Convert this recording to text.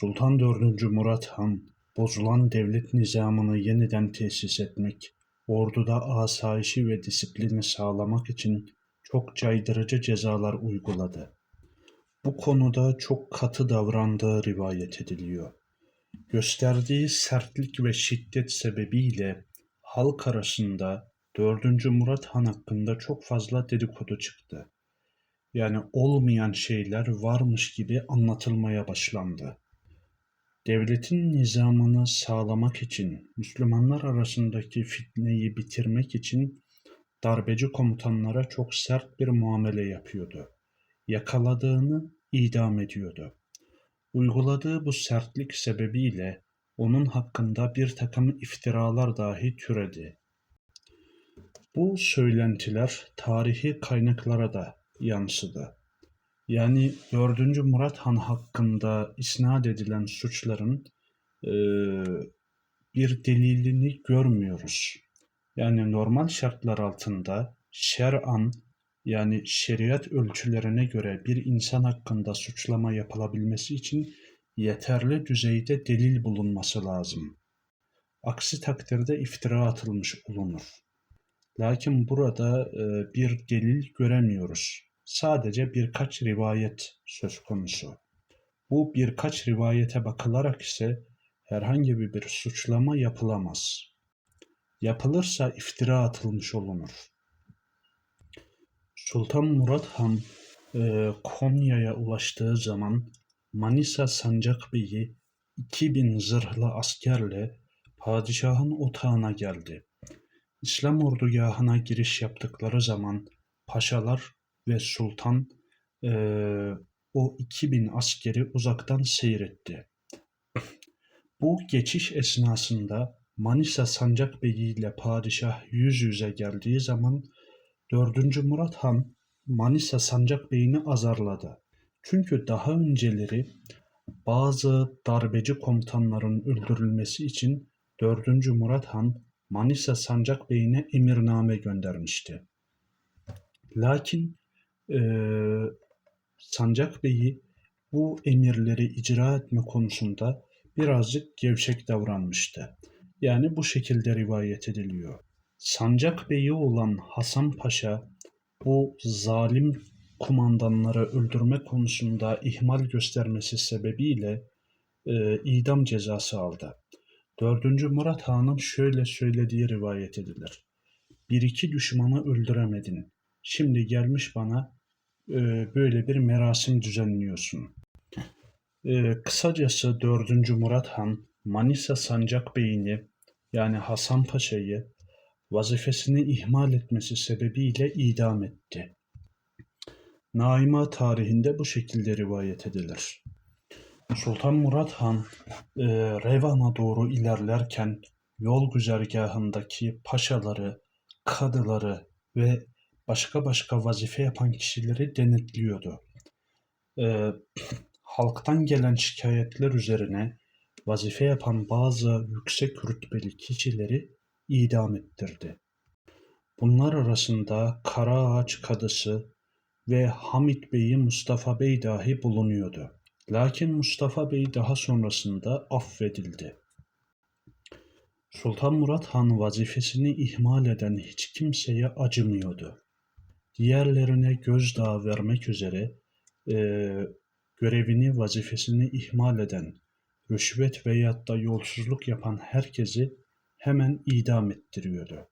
Sultan 4. Murat Han, bozulan devlet nizamını yeniden tesis etmek, orduda asayişi ve disiplini sağlamak için çok caydırıcı cezalar uyguladı. Bu konuda çok katı davrandığı rivayet ediliyor. Gösterdiği sertlik ve şiddet sebebiyle halk arasında 4. Murat Han hakkında çok fazla dedikodu çıktı. Yani olmayan şeyler varmış gibi anlatılmaya başlandı. Devletin nizamını sağlamak için, Müslümanlar arasındaki fitneyi bitirmek için darbeci komutanlara çok sert bir muamele yapıyordu. Yakaladığını idam ediyordu. Uyguladığı bu sertlik sebebiyle onun hakkında bir takım iftiralar dahi türedi. Bu söylentiler tarihi kaynaklara da yansıdı. Yani 4. Murat Han hakkında isnat edilen suçların e, bir delilini görmüyoruz. Yani normal şartlar altında şer'an yani şeriat ölçülerine göre bir insan hakkında suçlama yapılabilmesi için yeterli düzeyde delil bulunması lazım. Aksi takdirde iftira atılmış olunur. Lakin burada e, bir delil göremiyoruz. Sadece birkaç rivayet söz konusu. Bu birkaç rivayete bakılarak ise herhangi bir suçlama yapılamaz. Yapılırsa iftira atılmış olunur. Sultan Murat Han e, Konya'ya ulaştığı zaman Manisa Sancak Bey'i 2000 zırhlı askerle padişahın otağına geldi. İslam ordugahına giriş yaptıkları zaman paşalar ve sultan e, o 2000 askeri uzaktan seyretti. Bu geçiş esnasında Manisa Sancak Beyi ile padişah yüz yüze geldiği zaman 4. Murat Han Manisa Sancak Bey'ini azarladı. Çünkü daha önceleri bazı darbeci komutanların öldürülmesi için 4. Murat Han Manisa Sancak Bey'ine emirname göndermişti. Lakin e, Sancak Bey'i bu emirleri icra etme konusunda birazcık gevşek davranmıştı. Yani bu şekilde rivayet ediliyor. Sancak Bey'i olan Hasan Paşa bu zalim kumandanları öldürme konusunda ihmal göstermesi sebebiyle e, idam cezası aldı. 4. Murat Han'ın şöyle söylediği rivayet edilir. Bir iki düşmanı öldüremedin. Şimdi gelmiş bana böyle bir merasim düzenliyorsun. E, kısacası 4. Murat Han Manisa Sancak Bey'ini yani Hasan Paşa'yı vazifesini ihmal etmesi sebebiyle idam etti. Naima tarihinde bu şekilde rivayet edilir. Sultan Murat Han e, Revan'a doğru ilerlerken yol güzergahındaki paşaları, kadıları ve başka başka vazife yapan kişileri denetliyordu. E, halktan gelen şikayetler üzerine vazife yapan bazı yüksek rütbeli kişileri idam ettirdi. Bunlar arasında Karaağaç Kadısı ve Hamit Bey'i Mustafa Bey dahi bulunuyordu. Lakin Mustafa Bey daha sonrasında affedildi. Sultan Murat Han vazifesini ihmal eden hiç kimseye acımıyordu. Diğerlerine gözdağı vermek üzere e, görevini, vazifesini ihmal eden, rüşvet veyahut da yolsuzluk yapan herkesi hemen idam ettiriyordu.